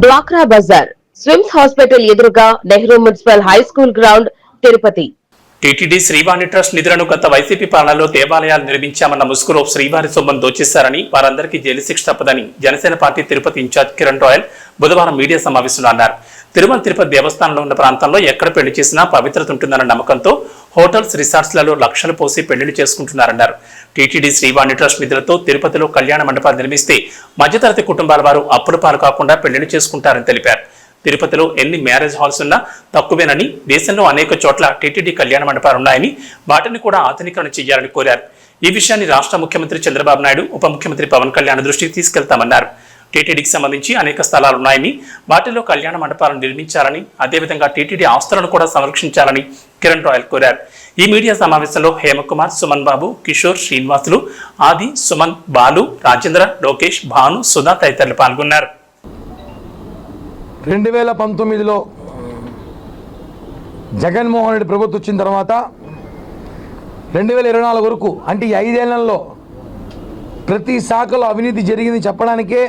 డ్వాక్రా Bazar SVIMS hospital ఎదురుగా Nehru municipal high school ground Tirupati TTD Srivani trust నిధులను గత వైసీపీ పాలనలో దేవాలయాలు నిర్మించామన్న ముసుగులో శ్రీవారి సొమ్మను దోచేశారని వారందరికీ జైలు శిక్ష తప్పదని Janasena party Tirupati in charge Kiran Royal బుధవారం మీడియా సమావేశంలో అన్నారు. తిరుమల తిరుపతి దేవస్థానంలో ఉన్న ప్రాంతంలో ఎక్కడ పెళ్ళి చేసినా పవిత్రత ఉంటుందన్న నమ్మకంతో హోటల్స్ రిసార్ట్స్లలో లక్షలు పోసి పెళ్ళిళ్ళు చేసుకుంటున్నారన్నారు. టీటీడీ శ్రీవాణి ట్రస్ట్ నిధులతో తిరుపతిలో కళ్యాణ మండపాలు నిర్మిస్తే మధ్యతరగతి కుటుంబాల వారు అప్పుల పాలు కాకుండా పెళ్ళిళ్ళు చేసుకుంటారని తెలిపారు. తిరుపతిలో ఎన్ని మ్యారేజ్ హాల్స్ ఉన్నా తక్కువేనని దేశంలో అనేక చోట్ల టీటీడీ కళ్యాణ మండపాలు ఉన్నాయని వాటిని కూడా ఆధునీకరణ చేయాలని కోరారు. ఈ విషయాన్ని రాష్ట్ర ముఖ్యమంత్రి చంద్రబాబు నాయుడు ఉప ముఖ్యమంత్రి పవన్ కళ్యాణ్ దృష్టికి తీసుకెళ్తామన్నారు. టీటీడీకి సంబంధించి అనేక స్థలాలు ఉన్నాయని వాటిలో కళ్యాణ మండపాలను నిర్మించాలని అదేవిధంగా టీటీడీ ఆస్తులను కూడా సంరక్షించాలని కిరణ్ రాయల్ కోరారు. ఈ మీడియా సమావేశంలో హేమకుమార్ సుమన్ బాబు కిషోర్ శ్రీనివాసులు ఆది సుమన్ బాలు రాజేంద్ర లోకేష్ భాను సుధా తదితరులు పాల్గొన్నారు. రెండు వేల పంతొమ్మిదిలో జగన్మోహన్ రెడ్డి ప్రభుత్వం వచ్చిన తర్వాత రెండు వేల ఇరవై నాలుగు వరకు అంటే ఈ ఐదేళ్ళలో ప్రతి శాఖలో అవినీతి జరిగింది చెప్పడానికే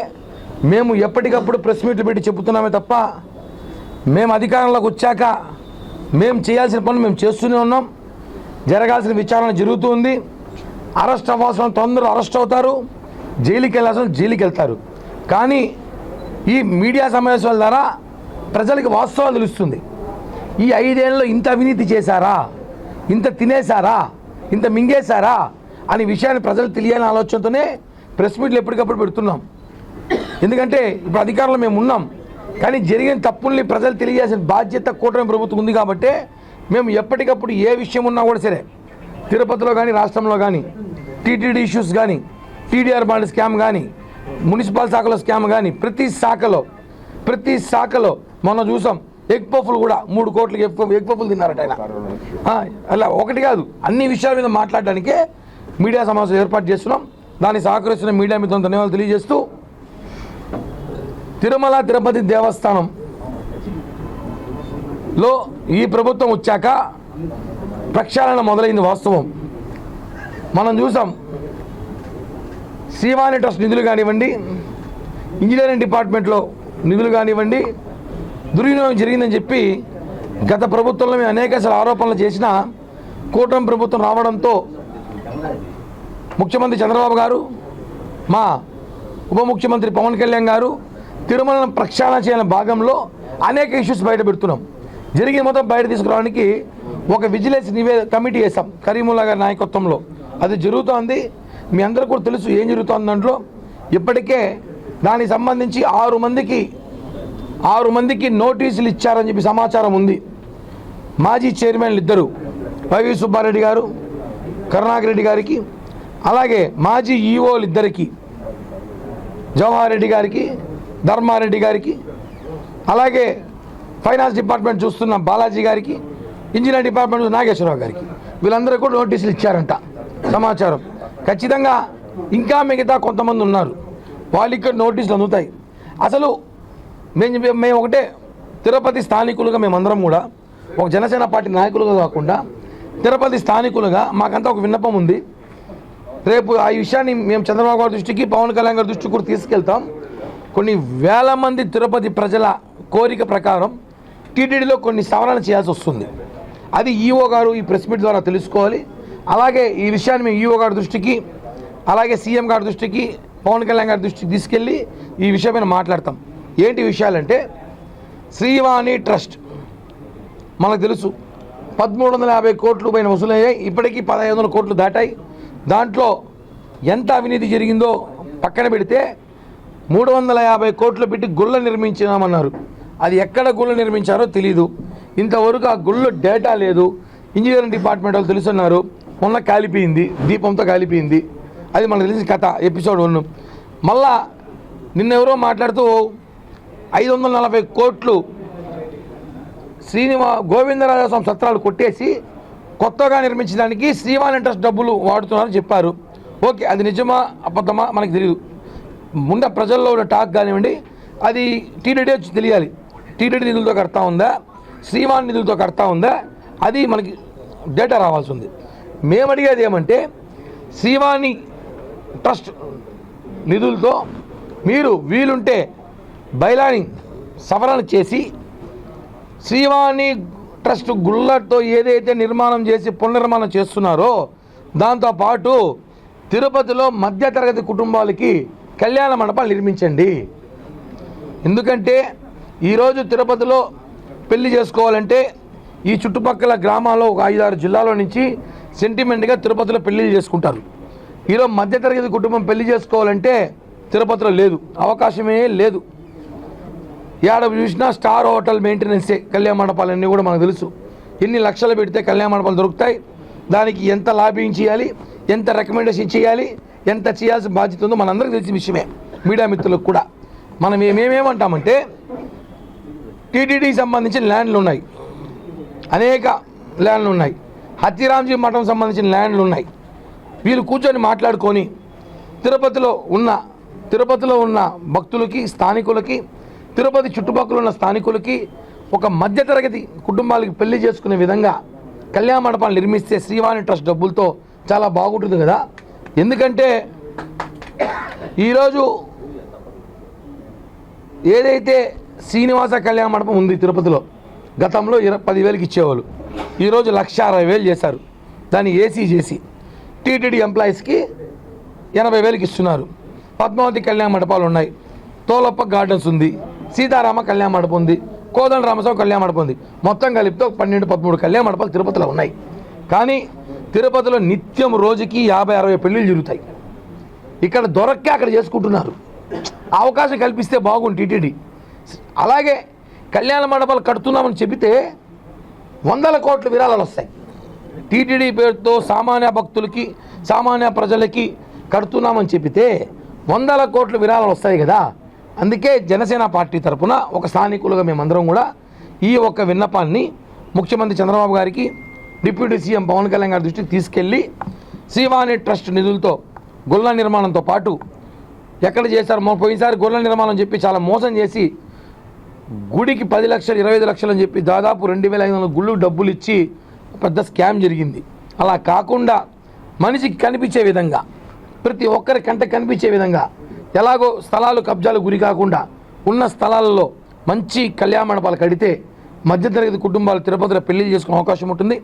మేము ఎప్పటికప్పుడు ప్రెస్ మీట్లు పెట్టి చెబుతున్నామే తప్ప మేము అధికారంలోకి వచ్చాక మేము చేయాల్సిన పనులు మేము చేస్తూనే ఉన్నాం. జరగాల్సిన విచారణ జరుగుతుంది అరెస్ట్ అవ్వాల్సిన తొందరగా అరెస్ట్ అవుతారు. జైలుకి వెళ్ళాల్సిన జైలుకి వెళ్తారు కానీ ఈ మీడియా సమావేశాల ద్వారా ప్రజలకు వాస్తవాలు తెలుస్తుంది. ఈ ఐదేళ్ళలో ఇంత అవినీతి చేశారా? ఇంత తినేశారా? ఇంత మింగేశారా? అనే విషయాన్ని ప్రజలు తెలియాలని ఆలోచనతోనే ప్రెస్ మీట్లు ఎప్పటికప్పుడు పెడుతున్నాం. ఎందుకంటే ఇప్పుడు అధికారంలో మేము ఉన్నాం. కానీ జరిగిన తప్పుల్ని ప్రజలు తెలియాల్సిన బాధ్యత కూటమి ప్రభుత్వం ఉంది కాబట్టి మేము ఎప్పటికప్పుడు ఏ విషయం ఉన్నా కూడా సరే తిరుపతిలో కానీ రాష్ట్రంలో కానీ టీటీడీ ఇష్యూస్ కానీ టీడీఆర్ బాండ్ స్కామ్ కానీ మున్సిపల్ శాఖలో స్కామ్ కానీ ప్రతి శాఖలో ప్రతి శాఖలో మనం చూసాం ఎగ్ పఫ్లు కూడా మూడు కోట్లకి ఎగ్ ఎగ్ పఫ్లు తిన్నారట ఆయన. అలా ఒకటి కాదు అన్ని విషయాల మీద మాట్లాడడానికే మీడియా సమావేశం ఏర్పాటు చేస్తున్నాం. దాన్ని సహకరిస్తున్న మీడియా మీద ధన్యవాదాలు తెలియజేస్తూ తిరుమల తిరుపతి దేవస్థానం లో ఈ ప్రభుత్వం వచ్చాక ప్రక్షాళన మొదలైంది వాస్తవం. మనం చూసాం శ్రీవాణి ట్రస్ట్ నిధులు కానివ్వండి ఇంజనీరింగ్ డిపార్ట్మెంట్లో నిధులు కానివ్వండి దుర్వినియోగం జరిగిందని చెప్పి గత ప్రభుత్వంలో మేము అనేక ఆరోపణలు చేసిన కూటమి ప్రభుత్వం రావడంతో ముఖ్యమంత్రి చంద్రబాబు గారు మా ఉప ముఖ్యమంత్రి పవన్ కళ్యాణ్ గారు తిరుమలను ప్రక్షాళన చేయని భాగంలో అనేక ఇష్యూస్ బయట పెడుతున్నాం. జరిగిన మొత్తం బయట తీసుకురావడానికి ఒక విజిలెన్స్ నివే కమిటీ వేసాం కరీముల్లా గారి నాయకత్వంలో. అది జరుగుతోంది. మీ అందరూ కూడా తెలుసు ఏం జరుగుతోంది దాంట్లో. ఇప్పటికే దానికి సంబంధించి ఆరు మందికి ఆరు మందికి నోటీసులు ఇచ్చారని చెప్పి సమాచారం ఉంది. మాజీ చైర్మన్లు ఇద్దరు వైవి సుబ్బారెడ్డి గారు కరుణాకరెడ్డి గారికి అలాగే మాజీ ఈఓలు ఇద్దరికి జవహర్ రెడ్డి గారికి ధర్మారెడ్డి గారికి అలాగే ఫైనాన్స్ డిపార్ట్మెంట్ చూస్తున్న బాలాజీ గారికి ఇంజనీర్ డిపార్ట్మెంట్ నాగేశ్వరరావు గారికి. వీళ్ళందరూ కూడా నోటీసులు ఇచ్చారంట సమాచారం. ఖచ్చితంగా ఇంకా మిగతా కొంతమంది ఉన్నారు. వాళ్ళు ఇక్కడ నోటీసులు అందుతాయి. అసలు మేము మేము ఒకటే తిరుపతి స్థానికులుగా మేమందరం కూడా ఒక జనసేన పార్టీ నాయకులుగా కాకుండా తిరుపతి స్థానికులుగా మాకంతా ఒక విన్నపం ఉంది. రేపు ఆ విషయాన్ని మేము చంద్రబాబు గారి దృష్టికి పవన్ కళ్యాణ్ గారి దృష్టికి కూడా తీసుకెళ్తాం. కొన్ని వేల మంది తిరుపతి ప్రజల కోరిక ప్రకారం టీటీడీలో కొన్ని సవరణ చేయాల్సి వస్తుంది. అది ఈఓ గారు ఈ ప్రెస్ మీట్ ద్వారా తెలుసుకోవాలి. అలాగే ఈ విషయాన్ని మేము ఈఓ గారి దృష్టికి అలాగే సీఎం గారి దృష్టికి పవన్ కళ్యాణ్ గారి దృష్టికి తీసుకెళ్ళి ఈ విషయమైన మాట్లాడతాం. ఏంటి విషయాలంటే శ్రీవాణి ట్రస్ట్ మనకు తెలుసు. పదమూడు వందల యాభై కోట్లు పైన వసూలయ్యాయి. ఇప్పటికీ పదహైదు వందల కోట్లు దాటాయి. దాంట్లో ఎంత అవినీతి జరిగిందో పక్కన పెడితే మూడు వందల యాభై కోట్లు పెట్టి గుళ్ళ నిర్మించినామన్నారు. అది ఎక్కడ గుళ్ళ నిర్మించారో తెలీదు. ఇంతవరకు ఆ గుళ్ళ డేటా లేదు. ఇంజనీరింగ్ డిపార్ట్మెంట్ వాళ్ళు తెలుసున్నారు. మొన్న కాలిపోయింది దీపంతో కాలిపోయింది. అది మనకు తెలిసిన కథ ఎపిసోడ్ వన్. మళ్ళా నిన్నెవరో మాట్లాడుతూ ఐదు వందల నలభై కోట్లు శ్రీనివా గోవిందరాజస్వామి సత్రాలు కొట్టేసి కొత్తగా నిర్మించడానికి శ్రీవాన్ ఇంట్రెస్ట్ డబ్బులు వాడుతున్నారని చెప్పారు. ఓకే అది నిజమా అబద్ధమా మనకు తెలియదు ముందు ప్రజల్లో ఉన్న టాక్ కానివ్వండి అది టీడీడీ వచ్చి తెలియాలి. టీడీడీ నిధులతో కడతా ఉందా? శ్రీవాన్ నిధులతో కడతా ఉందా? అది మనకి డేటా రావాల్సి ఉంది. మేము అడిగేది ఏమంటే శ్రీవాణి ట్రస్ట్ నిధులతో మీరు వీలుంటే బైలాని సవరణ చేసి శ్రీవాణి ట్రస్ట్ గుళ్ళతో ఏదైతే నిర్మాణం చేసి పునర్నిర్మాణం చేస్తున్నారో దాంతోపాటు తిరుపతిలో మధ్యతరగతి కుటుంబాలకి కళ్యాణ మండపాలు నిర్మించండి. ఎందుకంటే ఈరోజు తిరుపతిలో పెళ్ళి చేసుకోవాలంటే ఈ చుట్టుపక్కల గ్రామాల్లో ఒక ఐదారు జిల్లాల నుంచి సెంటిమెంట్గా తిరుపతిలో పెళ్ళిళ్ళు చేసుకుంటారు. ఈరోజు మధ్యతరగతి కుటుంబం పెళ్ళి చేసుకోవాలంటే తిరుపతిలో లేదు. అవకాశమే లేదు. ఏడ చూసినా స్టార్ హోటల్ మెయింటెనెన్సే కళ్యాణ మండపాలన్నీ కూడా మనకు తెలుసు. ఎన్ని లక్షలు పెడితే కళ్యాణ మండపాలు దొరుకుతాయి. దానికి ఎంత లాబింగ్ చేయాలి ఎంత రికమెండేషన్ చేయాలి ఎంత చేయాల్సిన బాధ్యత ఉందో మనందరికీ తెలిసిన విషయమే. మీడియా మిత్రులకు కూడా. మనం ఏమేమేమంటామంటే టీటీడీకి సంబంధించిన ల్యాండ్లు ఉన్నాయి. అనేక ల్యాండ్లు ఉన్నాయి. హత్తిరాంజీ మఠం సంబంధించిన ల్యాండ్లు ఉన్నాయి. వీళ్ళు కూర్చొని మాట్లాడుకొని తిరుపతిలో ఉన్న తిరుపతిలో ఉన్న భక్తులకి స్థానికులకి తిరుపతి చుట్టుపక్కల ఉన్న స్థానికులకి ఒక మధ్యతరగతి కుటుంబాలకి పెళ్ళి చేసుకునే విధంగా కళ్యాణ మండపాలు నిర్మిస్తే శ్రీవాణి ట్రస్ట్ డబ్బులతో చాలా బాగుంటుంది కదా? ఎందుకంటే ఈరోజు ఏదైతే శ్రీనివాస కళ్యాణ మండపం ఉంది తిరుపతిలో గతంలో ఇర పదివేలకు ఇచ్చేవాళ్ళు. ఈరోజు లక్ష అరవై వేలు చేశారు. దాన్ని ఏసీ చేసి టీటీడీ ఎంప్లాయీస్కి ఎనభై వేలకి ఇస్తున్నారు. పద్మావతి కళ్యాణ మండపాలు ఉన్నాయి. తోలప్ప గార్డెన్స్ ఉంది. సీతారామ కళ్యాణ మండపం ఉంది. కోదండ రామస్వామి కళ్యాణ మండపం ఉంది. మొత్తం కలిపితే ఒక పన్నెండు పదమూడు కళ్యాణ మండపాలు తిరుపతిలో ఉన్నాయి. కానీ తిరుపతిలో నిత్యం రోజుకి యాభై అరవై పెళ్ళిళ్ళు జరుగుతాయి. ఇక్కడ దొరక్కే అక్కడ చేసుకుంటున్నారు. అవకాశం కల్పిస్తే బాగుంది టీటీడీ అలాగే కళ్యాణ మండపాలు కడుతున్నామని చెబితే వందల కోట్ల విరాళాలు వస్తాయి. టీటీడీ పేరుతో సామాన్య భక్తులకి సామాన్య ప్రజలకి కడుతున్నామని చెప్పితే వందల కోట్ల విరాళాలు వస్తాయి కదా. అందుకే జనసేన పార్టీ తరపున ఒక స్థానికులుగా మేమందరం కూడా ఈ ఒక్క విన్నపాన్ని ముఖ్యమంత్రి చంద్రబాబు గారికి డిప్యూటీ సీఎం పవన్ కళ్యాణ్ గారి దృష్టికి తీసుకెళ్ళి శ్రీవాణి ట్రస్ట్ నిధులతో గుళ్ళ నిర్మాణంతో పాటు ఎక్కడ చేశారు పోయినసారి గుళ్ళ నిర్మాణం చెప్పి చాలా మోసం చేసి గుడికి పది లక్షలు ఇరవై ఐదు లక్షలు అని చెప్పి దాదాపు రెండు వేల ఐదు వందల గుళ్ళు డబ్బులు ఇచ్చి పెద్ద స్కామ్ జరిగింది. అలా కాకుండా మనిషికి కనిపించే విధంగా ప్రతి ఒక్కరి కంట కనిపించే విధంగా ఎలాగో స్థలాలు కబ్జాలు గురి కాకుండా ఉన్న స్థలాలలో మంచి కళ్యాణ మండపాలు కడితే మధ్యతరగతి కుటుంబాలు తిరుపతిలో పెళ్ళి చేసుకునే అవకాశం ఉంటుంది.